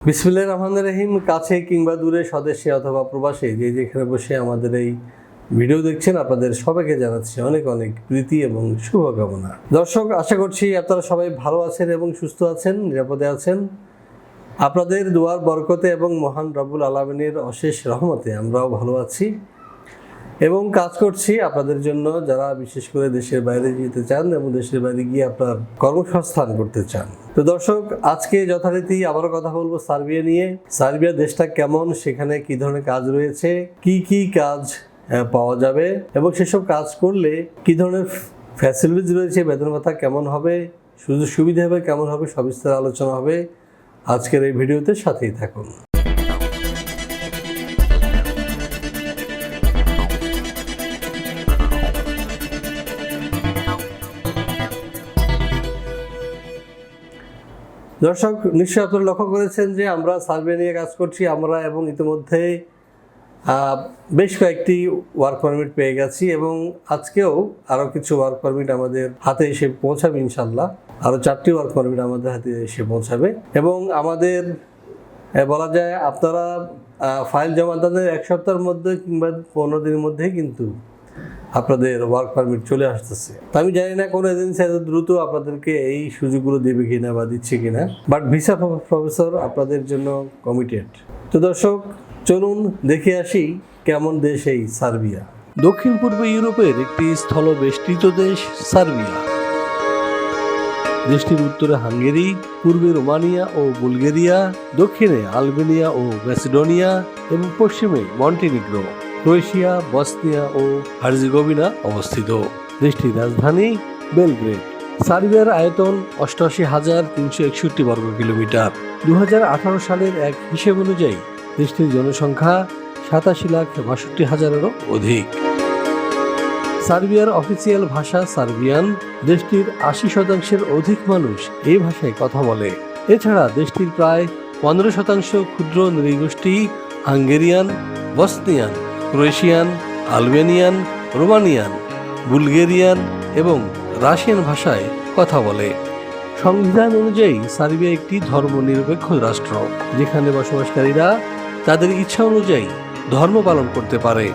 বিসমিল্লাহ রহমান রহিম, কাছে কিংবা দূরে, স্বদেশে অথবা প্রবাসে, যে যেখানে বসে আমাদের এই ভিডিও দেখছেন, আপনাদের সবাইকে জানাচ্ছি অনেক অনেক প্রীতি এবং শুভকামনা। দর্শক, আশা করছি আপনারা সবাই ভালো আছেন এবং সুস্থ আছেন, নিরাপদে আছেন। আপনাদের দুয়ার বরকতে এবং মহান রাবুল আলমিনের অশেষ রহমতে আমরাও ভালো আছি। এবং কাজ করছি আপনাদের জন্য যারা বিশেষ করে দেশের বাইরে যেতে চান এবং দেশের বাইরে গিয়ে আপনার কর্মসংস্থান করতে চান। তো দর্শক, আজকে যথারীতি আবারও কথা বলব সার্বিয়া নিয়ে। সার্বিয়া দেশটা কেমন, সেখানে কি ধরনের কাজ রয়েছে, কি কি কাজ পাওয়া যাবে এবং সেসব কাজ করলে কি ধরনের ফ্যাসিলিটিস রয়েছে বেতন ভাতা কেমন হবে সুযোগ সুবিধা হবে, কেমন হবে, সবিস্তার আলোচনা হবে। আজকের এই ভিডিওতে সাথেই থাকুন। দর্শক, নিশ্চয়ই আপনারা লক্ষ্য করেছেন যে আমরা সার্ভে নিয়ে কাজ করছি। আমরা এবং ইতিমধ্যে বেশ কয়েকটি ওয়ার্ক পারমিট পেয়ে গেছি এবং আজকেও আরও কিছু ওয়ার্ক পারমিট আমাদের হাতে এসে পৌঁছাবে ইনশাল্লাহ আরও চারটি ওয়ার্ক পারমিট আমাদের হাতে এসে পৌঁছাবে এবং আমাদের বলা যায় আপনারা ফাইল জমা দানের এক সপ্তাহের মধ্যে কিংবা পনেরো দিনের মধ্যেই কিন্তু আপনাদের ওয়ার্ক পারমিট চলে আসতেছে। তো আমি জানি না কোন এজেন্সি এত দ্রুত আপনাদেরকে এই সুযোগগুলো দেবে কিনা বা দিচ্ছে কিনা বাট ভিসা প্রফেসর আপনাদের জন্য কমিটেড তো দর্শক, চলুন দেখে আসি কেমন দেশ এই সার্বিয়া। দক্ষিণ পূর্ব ইউরোপের একটি স্থলবেষ্টিত দেশ সার্বিয়া। দেশটির উত্তরে হাঙ্গেরি, পূর্বে রোমানিয়া ও বুলগেরিয়া, দক্ষিণে আলবেনিয়া ও ম্যাসিডোনিয়া এবং পশ্চিমে মন্টিনিগ্রো। ক্রোয়েশিয়া, বসনিয়া ও হার্জিগোভিনা অবস্থিত। দেশটির রাজধানী বেলগ্রেড। সার্বিয়ার আয়তন অষ্টআশি হাজার তিনশো একষট্টি বর্গ কিলোমিটার। দুহাজার আঠারো সালের এক হিসেব অনুযায়ী দেশটির জনসংখ্যা সাতাশি লাখ বাষট্টি হাজারেরও অধিক। সার্বিয়ার অফিসিয়াল ভাষা সার্বিয়ান। দেশটির আশি শতাংশের অধিক মানুষ এই ভাষায় কথা বলে। এছাড়া দেশটির প্রায় পনেরো শতাংশ ক্ষুদ্র নৃগোষ্ঠী Hungarian, Bosnian Croatian, Albanian, Romanian, Bulgarian এবং রাশিয়ান ভাষায় কথা বলে। সংবিধান অনুযায়ী সার্বিয়া একটি ধর্মনিরপেক্ষ রাষ্ট্র, যেখানে বসবাসকারীরা তাদের ইচ্ছা অনুযায়ী ধর্ম পালন করতে পারে।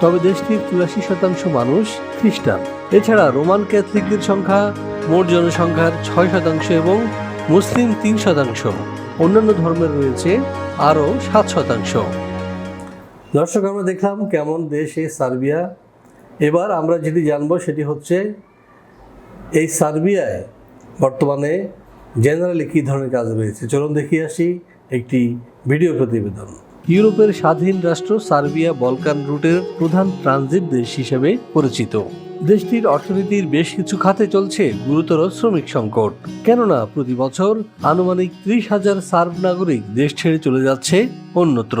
তবে দেশটির চুরাশি শতাংশ মানুষ খ্রিস্টান। এছাড়া রোমান ক্যাথলিকদের সংখ্যা মোট জনসংখ্যার ছয় শতাংশ এবং মুসলিম তিন শতাংশ। অন্যান্য ধর্মের রয়েছে আরও সাত শতাংশ। দর্শক, আমরা দেখলাম কেমন দেশ এই সার্বিয়া। এবার আমরা যেটি জানব সেটি হচ্ছে, এই সার্বিয়ায় বর্তমানে জেনারেলি কী ধরনের কাজ রয়েছে? চলুন দেখি আসি একটি ভিডিও প্রতিবেদন। ইউরোপের স্বাধীন রাষ্ট্র সার্বিয়া বলকান রুটের প্রধান ট্রানজিট দেশ হিসেবে পরিচিত। দেশটির অর্থনীতির বেশ কিছু খাতে চলছে গুরুতর শ্রমিক সংকট। কেননা, প্রতি বছর আনুমানিক ত্রিশ হাজার সার্ব নাগরিক দেশ ছেড়ে চলে যাচ্ছে অন্যত্র।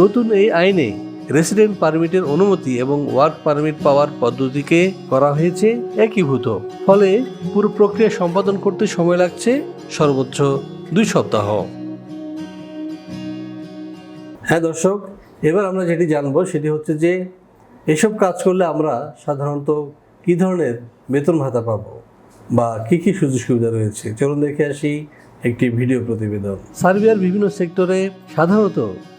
নতুন এই আইনে রেসিডেন্ট পারমিটের অনুমতি এবং ওয়ার্ক পারমিট পাওয়ার পদ্ধতিকে করা হয়েছে একীভূত। ফলে পুরো প্রক্রিয়া সম্পাদন করতে সময় লাগছে সর্বোচ্চ দুই সপ্তাহ। হ্যাঁ দর্শক এবার আমরা যেটি জানব সেটি হচ্ছে যে এসব কাজ করলে আমরা সাধারণত কি ধরনের বেতন ভাতা পাবো বা কি কি সুযোগ সুবিধা রয়েছে? চলুন দেখে আসি একটি ভিডিও প্রতিবেদন। সার্বিয়ার বিভিন্ন সেক্টরে সাধারণত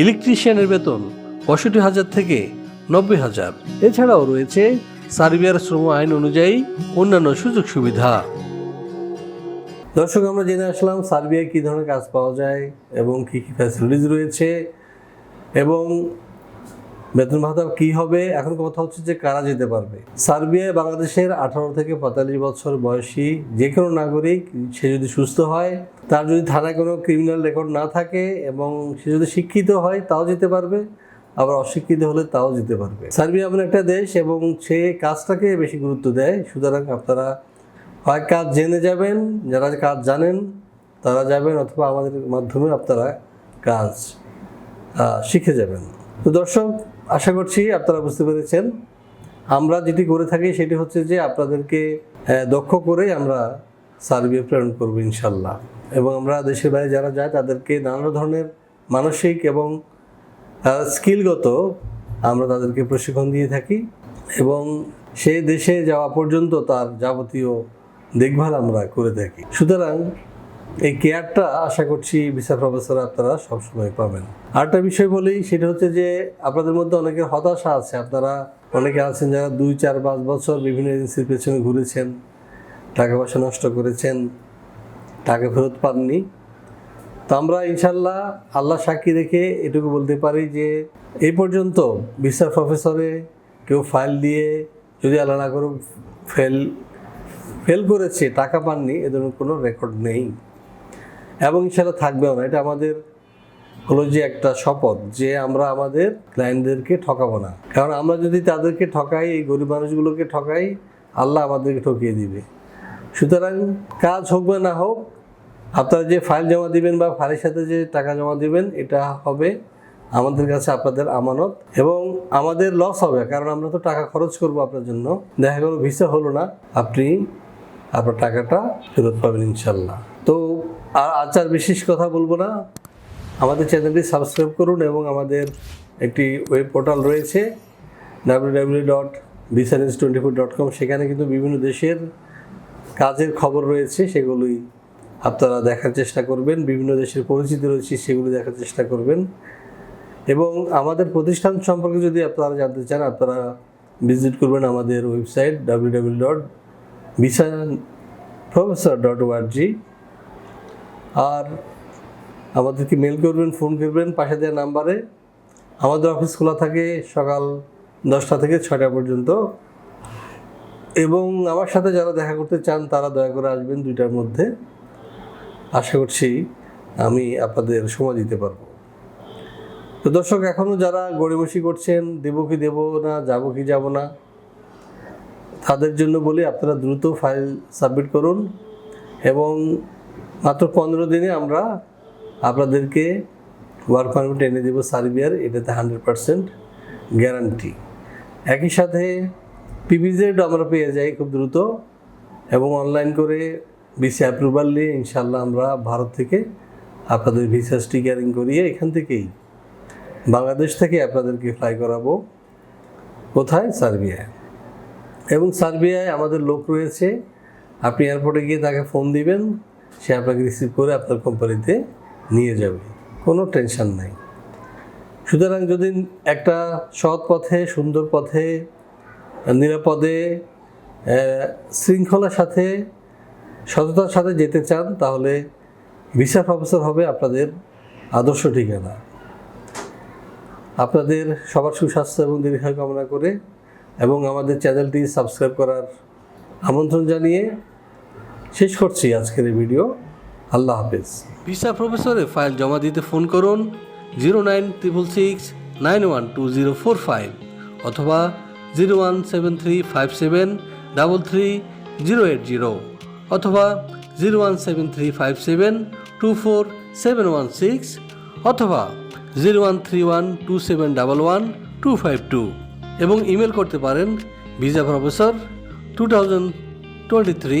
ইলেকট্রিশিয়ানের বেতন পঁয়ষট্টি হাজার থেকে নব্বই হাজার। এছাড়াও রয়েছে সার্বিয়ার শ্রম আইন অনুযায়ী অন্যান্য সুযোগ সুবিধা। দর্শক, আমরা জেনে আসলাম সার্বিয়ায় কী ধরনের কাজ পাওয়া যায় এবং কী কী ফ্যাসিলিটিস রয়েছে এবং বেতন ভাতা কি হবে? এখন কথা হচ্ছে যে কারা যেতে পারবে? সার্বিয়ায় বাংলাদেশের আঠারো থেকে পঁয়তাল্লিশ বছর বয়সী যে কোনো নাগরিক, সে যদি সুস্থ হয়, তার যদি থানায় কোনো ক্রিমিনাল রেকর্ড না থাকে এবং সে যদি শিক্ষিত হয়, তাও যেতে পারবে। আবার অশিক্ষিত হলে তাও যেতে পারবে। সার্বিয়া এমন একটা দেশ এবং সে কাজটাকে বেশি গুরুত্ব দেয়। সুতরাং আপনারা হয় কাজ জেনে যাবেন, যারা কাজ জানেন, তারা যাবেন অথবা আমাদের মাধ্যমে আপনারা কাজ শিখে যাবেন। তো দর্শক আশা করছি আপনারা বুঝতে পেরেছেন। আমরা যেটি করে থাকি সেটি হচ্ছে যে আপনাদেরকে দক্ষ করে আমরা সার্বিয়া প্রেরণ করব ইনশাল্লাহ। এবং আমরা দেশের বাইরে যারা যায় তাদেরকে নানা ধরনের মানসিক এবং স্কিলগত আমরা তাদেরকে প্রশিক্ষণ দিয়ে থাকি। এবং সে দেশে যাওয়া পর্যন্ত তার যাবতীয় দেখভাল আমরা করে থাকি। সুতরাং এই কেয়ারটা আশা করছি ভিসা প্রফেসর আপনারা সবসময় পাবেন। আরেকটা বিষয় বলি, সেটা হচ্ছে যে আপনাদের মধ্যে অনেকের হতাশা আছে। আপনারা অনেকে আছেন যারা দুই, চার, পাঁচ বছর বিভিন্ন এজেন্সির পেছনে ঘুরেছেন, টাকা পয়সা নষ্ট করেছেন, টাকা ফেরত পাননি। তো আমরা ইনশাল্লাহ আল্লাহ সাক্ষী রেখে এটুকু বলতে পারি যে এই পর্যন্ত ভিসা প্রফেসরে কেউ ফাইল দিয়ে যদি আল্লাহ না করে ফেল ফেল করেছে, টাকা পাননি, এ ধরনের কোনো রেকর্ড নেই। এবং ইনশাল্লাহ থাকবেও না। এটা আমাদের হলো যে একটা শপথ যে আমরা আমাদের ক্লায়েন্টদেরকে ঠকাবো না। কারণ আমরা যদি তাদেরকে ঠকাই, এই গরিব মানুষগুলোকে ঠকাই, আল্লাহ আমাদেরকে ঠকিয়ে দিবে। সুতরাং কাজ হোক বা না হোক, আপনারা যে ফাইল জমা দিবেন বা ফাইলের সাথে যে টাকা জমা দিবেন, এটা হবে আমাদের কাছে আপনাদের আমানত এবং আমাদের লস হবে। কারণ আমরা তো টাকা খরচ করব আপনার জন্য। দেখা গেল ভিসা হলো না। আপনি আপনার টাকাটা ফেরত পাবেন ইনশাল্লাহ তো আর আচার বিশেষ কথা বলব না। আমাদের চ্যানেলটি সাবস্ক্রাইব করুন এবং আমাদের একটি ওয়েব পোর্টাল রয়েছে W W dot business twenty four dot com সেখানে কিন্তু বিভিন্ন দেশের কাজের খবর রয়েছে, সেগুলোই আপনারা দেখার চেষ্টা করবেন। বিভিন্ন দেশের পরিচিতি রয়েছে, সেগুলি দেখার চেষ্টা করবেন। এবং আমাদের প্রতিষ্ঠান সম্পর্কে যদি আপনারা জানতে চান, আপনারা ভিজিট করবেন আমাদের website W dot visa professor dot ORG আর আমাদেরকে মেল করবেন ফোন করবেন, পাশে দেওয়া নাম্বারে আমাদের অফিস খোলা থাকে সকাল দশটা থেকে ছয়টা পর্যন্ত। এবং আমার সাথে যারা দেখা করতে চান, তারা দয়া করে আসবেন দুইটার মধ্যে। আশা করছি আমি আপনাদের সময় দিতে পারব। তো দর্শক এখনও যারা গড়িমসি করছেন, দেবো কি দেবো না, যাব কি যাব না, তাদের জন্য বলি আপনারা দ্রুত ফাইল সাবমিট করুন এবং মাত্র পনেরো দিনে আমরা আপনাদেরকে ওয়ার্ক পারমিট এনে দেবো সার্বিয়ার, এটাতে হান্ড্রেড পারসেন্ট গ্যারান্টি একই সাথে পিভিজেড আমরা পেয়ে যাই খুব দ্রুত এবং অনলাইন করে ভিসা অ্যাপ্রুভাল নিয়ে ইনশাল্লাহ আমরা ভারত থেকে আপনাদের ভিসা স্টিকারিং করিয়ে এখান থেকেই বাংলাদেশ থেকে আপনাদেরকে ফ্লাই করাবো কোথায়? সার্বিয়ায়। এবং সার্বিয়ায় আমাদের লোক রয়েছে, আপনি এয়ারপোর্টে গিয়ে তাকে ফোন দিবেন সে আপনাকে রিসিভ করে আপনার কোম্পানিতে নিয়ে যাবে। কোনো টেনশন নাই। সুতরাং যদি একটা সৎ পথে, সুন্দর পথে, নিরাপদে শৃঙ্খলার সাথে, সততার সাথে যেতে চান, তাহলে ভিসা প্রফেসর হবে আপনাদের আদর্শ ঠিকানা। আপনাদের সবার সুস্বাস্থ্য এবং দীর্ঘায়ু কামনা করে এবং আমাদের চ্যানেলটি সাবস্ক্রাইব করার আমন্ত্রণ জানিয়ে শেষ করছি আজকের এই ভিডিও। আল্লাহ হাফেজ। ভিসা প্রফেসরে ফাইল জমা দিতে ফোন করুন zero nine triple six nine one two zero four five অথবা zero one seven three five seven double three zero eight zero অথবা zero one seven three five seven two four seven one six অথবা zero one three one two seven double one two five two এবং email করতে পারেন visa professor two thousand twenty three